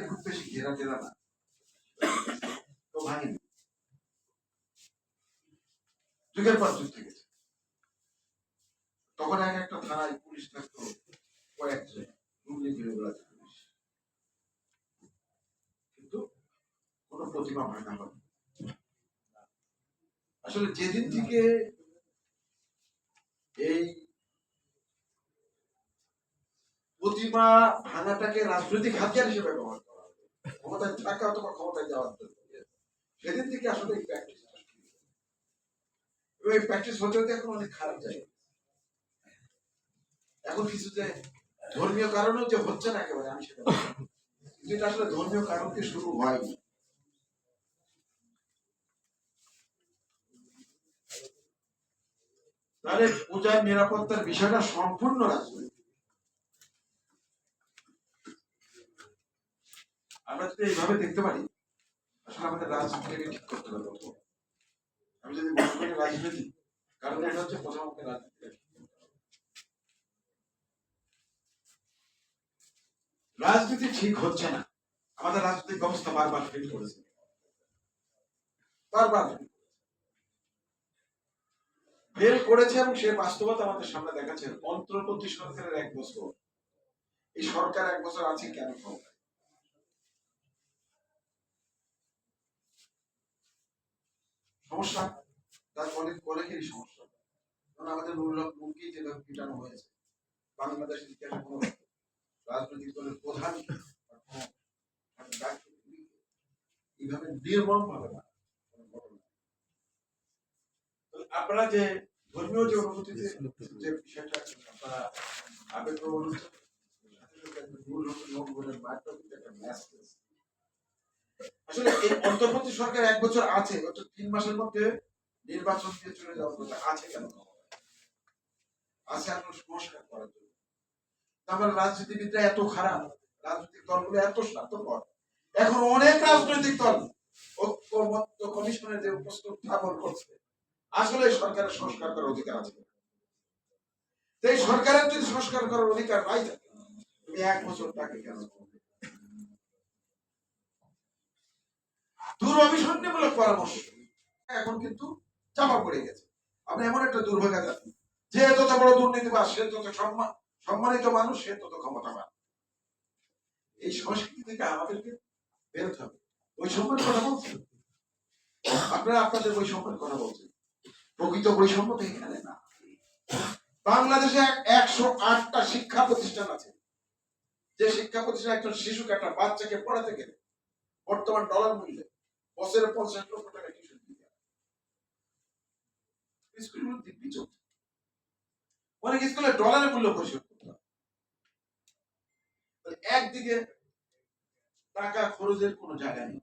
খুব বেশি ঘেরা টেরা না। তো ভাঙেনি। যুগের পর যুগ থেকেছে তখন এক একটা থানায় পুলিশ থাকতো, কয়েকজন। ঘিরে পুলিশ। কিন্তু কোনো প্রতিমা ভাঙা হয়নি। আসলে যেদিন থেকে এই প্রতিমা রাজনৈতিক হাতিয়ার হিসেবে ব্যবহার করা ক্ষমতায় থাকা অথবা ক্ষমতায় যাওয়ার জন্য। সেদিন থেকে আসলে এই। এবং এই প্র্যাকটিস হতে হতে এখন অনেক খারাপ যায় এখন কিছু যে ধর্মীয় কারণেও যে হচ্ছে না একেবারে, আমি সেটা কিন্তু এটা আসলে ধর্মীয় কারণ দিয়ে শুরু হয়নি তাহলে পূজার নিরাপত্তার বিষয়টা সম্পূর্ণ রাজনৈতিক। আমরা যদি এইভাবে দেখতে পারি, আসলে আমাদের রাজনীতিটাকে ঠিক করতে হবে আমি যদি রাজনীতি, কারণ এটা হচ্ছে প্রথম হবে। রাজনীতি ঠিক হচ্ছে না। আমাদের রাজনৈতিক ব্যবস্থা বারবার ফেল করেছে। বারবার ফেল করেছে এবং সে বাস্তবতা আমাদের সামনে দেখাচ্ছে। অন্তর্বর্তী সরকারের এক বছর। এই সরকার এক বছর আছে কেন ক্ষমতায়? সমস্যা তার অনেক অনেকেরই সমস্যা কারণ আমাদের মূল্য মুখকেই যেভাবে পিটানো হয়েছে বাংলাদেশের ইতিহাসে কোনো রাজনৈতিক দলের প্রধান একটা এইভাবে নির্মম ভাবে। তো আপনারা যে ধর্মীয় যে অনুভূতিতে যে বিষয়টা আপনারা আবেগ অনুভূতি মূল হচ্ছে নবগণের বার্তা কিন্তু একটা message। আসলে এই অন্তর্বর্তী সরকার এক বছর আছে গত তিন মাসের মধ্যে নির্বাচন দিয়ে চলে যাওয়ার কথা আছে কেন? আছে সংস্কার করার জন্য। রাজনীতিবিদরা এত খারাপ, রাজনৈতিক দলগুলো এত স্বার্থপর। এখন অনেক রাজনৈতিক দল ঐক্যমত্য কমিশনের যে প্রশ্ন উত্থাপন করছে, আসলে সরকারের সংস্কার করার অধিকার আছে। এই সরকারের যদি সংস্কার করার অধিকার নাই থাকে, তুমি এক বছর তাকে কেন দুরভিসন্ধিমূলক পরামর্শ। এখন কিন্তু চাপা পড়ে গেছে। আমরা এমন একটা দুর্ভাগ্য জাতি। যে যত বড় দুর্নীতিবাদ সে তত সম্মান সম্মানিত মানুষ, সে তত ক্ষমতাবান। এই সংস্কৃতি থেকে আমাদেরকে বেরোতে হবে। বৈষম্যের কথা বলছেন আপনারা আপনাদের বৈষম্যের কথা বলছেন। প্রকৃত বৈষম্য তো এখানে না। বাংলাদেশে একশো আটটা শিক্ষা প্রতিষ্ঠান আছে। যে শিক্ষা প্রতিষ্ঠান একজন শিশুকে একটা বাচ্চাকে পড়াতে গেলে বর্তমান ডলার মূল্যে বছরে পঞ্চাশ লক্ষ টাকা টিউশন দিতে হয়। স্কুলগুলো মূল্য পরিশোধ করতে একদিকে টাকা খরচের কোনো জায়গা নেই।